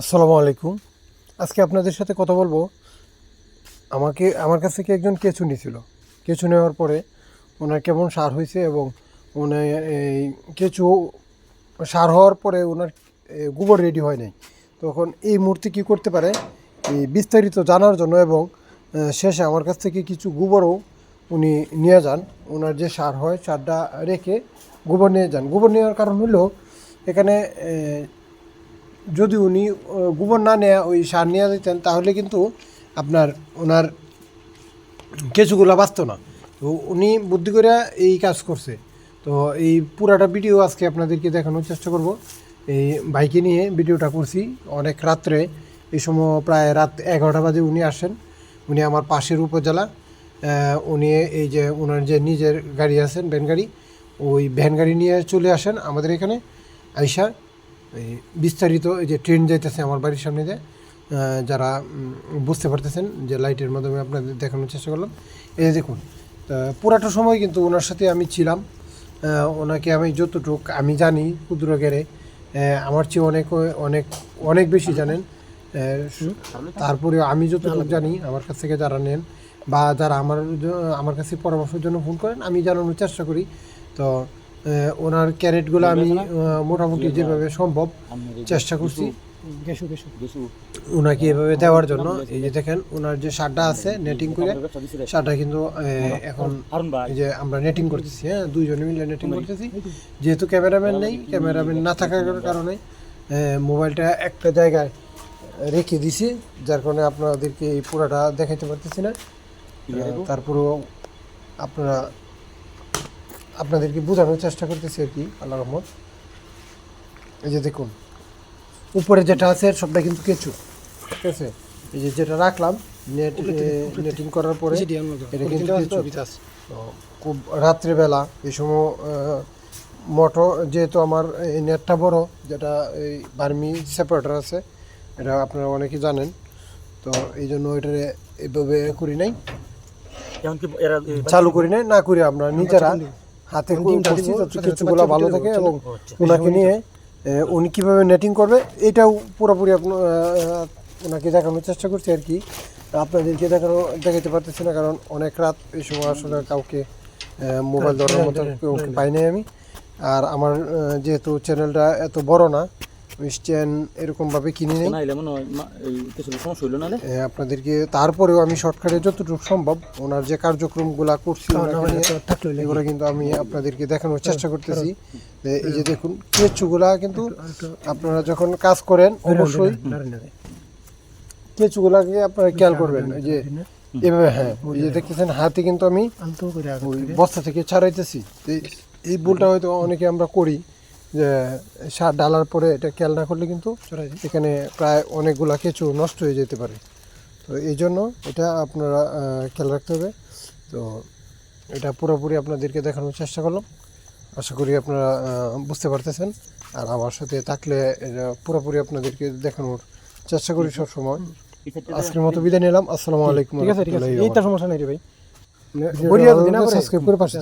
আসসালামু আলাইকুম। আজকে আপনাদের সাথে কথা বলব। আমাকে, আমার কাছ থেকে একজন কেঁচু নিয়েছিল কেঁচু নেওয়ার পরে ওনার কেমন সার হয়েছে এবং ওনার এই কেঁচু সার হওয়ার পরে ওনার গোবর রেডি হয় নাই। তখন এই মুহূর্তে কী করতে পারে? এই বিস্তারিত জানার জন্য এবং শেষে আমার কাছ থেকে কিছু গোবরও উনি নিয়ে যান। ওনার যে সার হয়, সারটা রেখে গোবর নিয়ে যান। গোবর নেওয়ার কারণ হলো, এখানে যদি উনি গোবর না নেয়া ওই সার নিয়ে দিতেন তাহলে কিন্তু আপনার ওনার কেঁচুগুলো বাঁচতো না। তো উনি বুদ্ধি করে এই কাজ করছে। তো এই পুরাটা ভিডিও আজকে আপনাদেরকে দেখানোর চেষ্টা করব। এই বাইকে নিয়ে ভিডিওটা করছি। অনেক রাত্রে, এই সময় প্রায় রাত এগারোটা বাজে উনি আসেন। উনি আমার পাশের উপজেলা। উনি এই যে ওনার যে নিজের গাড়ি আছেন, ভ্যান গাড়ি, ওই ভ্যান গাড়ি নিয়ে চলে আসেন আমাদের এখানে। আইসা এই বিস্তারিত এই যে ট্রেন যাইতেছে আমার বাড়ির সামনে দিয়ে যারা বুঝতে পারতেছেন যে লাইটের মাধ্যমে আপনাদের দেখানোর চেষ্টা করলাম। এই দেখুন তা পুরাটা সময় কিন্তু ওনার সাথে আমি ছিলাম। ওনাকে আমি যতটুক আমি জানি ক্ষুদ্র গেরে আমার চেয়ে অনেক অনেক অনেক বেশি জানেন। তারপরে আমি যতটুকু জানি আমার কাছ থেকে যারা নেন বা যারা আমার আমার কাছে পরামর্শের জন্য ফোন করেন আমি জানানোর চেষ্টা করি। তো ওনার ক্যারেটগুলো আমি মোটামুটি যেভাবে সম্ভব চেষ্টা করছি। ওনাকে এভাবে দেওয়ার জন্য। এই যে দেখেন ওনার যে সারটা আছে নেটিং করে সারটা কিন্তু এখন এই যে আমরা নেটিং করতেছি হ্যাঁ দুইজনে মিলে নেটিং করতেছি। যেহেতু ক্যামেরাম্যান নেই ক্যামেরাম্যান না থাকার কারণে মোবাইলটা একটা জায়গায় রেখে দিছি যার কারণে আপনাদেরকে এই পুরাটা দেখাইতে পারতেছি না। তারপরেও আপনারা আপনাদেরকে বোঝানোর চেষ্টা করতেছি আর কি আল্লাহ রহমত। এই যে দেখুন উপরে যেটা আছে সবটা কিন্তু কেঁচু ঠিক আছে? এই যে যেটা রাখলাম নেট নেটিং করার পরে এটা কিন্তু খুব রাত্রেবেলা এই সময় মোটর যেহেতু আমার এই নেটটা বড় যেটা এই বার্মি সেপারেটার আছে এটা আপনারা অনেকেই জানেন তো এই জন্য এটারে এভাবে করি নাই। চালু করি নাই না করি আমরা নিজেরা। হাতে করছি যাতে কিছুগুলো ভালো থাকে এবং ওনাকে নিয়ে উনি কীভাবে নেটিং করবে এটাও পুরোপুরি আপনার ওনাকে দেখানোর চেষ্টা করছি আর কি। আপনাদেরকে দেখানো দেখাতে পারতেছি না কারণ অনেক রাত এই সময় আসলে কাউকে মোবাইল ধরার মতো কেউ পাই নাই আমি। আর আমার যেহেতু চ্যানেলটা এত বড় না স্ট্যান্ড এরকমভাবে কিনে নেই। হয় আপনাদেরকে তারপরেও আমি শর্টকাটে যতটুকু সম্ভব ওনার যে কার্যক্রমগুলো করছি এগুলো কিন্তু আমি আপনাদেরকে দেখানোর চেষ্টা করতেছি। এই যে দেখুন কেঁচুগুলা কিন্তু আপনারা যখন কাজ করেন অবশ্যই কেঁচুগুলাকে আপনারা খেয়াল করবেন এই যে এভাবে হ্যাঁ এই যে দেখতেছেন হাতে কিন্তু আমি বস্তা থেকে ছাড়াইতেছি। তো এই- এই ভুলটা হয়তো অনেকে আমরা করি যে সার ডালার পরে এটা খেয়াল না করলে কিন্তু এখানে প্রায় অনেকগুলা কেঁচু নষ্ট হয়ে যেতে পারে। তো এই জন্য এটা আপনারা খেয়াল রাখতে হবে। তো এটা পুরোপুরি আপনাদেরকে দেখানোর চেষ্টা করলাম। আশা করি আপনারা বুঝতে পারতেছেন। আর আমার সাথে থাকলে এটা পুরোপুরি আপনাদেরকে দেখানোর চেষ্টা করি সবসময় আজকের মতো বিদায় নিলাম। আসসালামু আলাইকুম ঠিক আছে। ঠিক আছে এইটা সমস্যা নেই রে ভাই। সাবস্ক্রাইব করে পাশে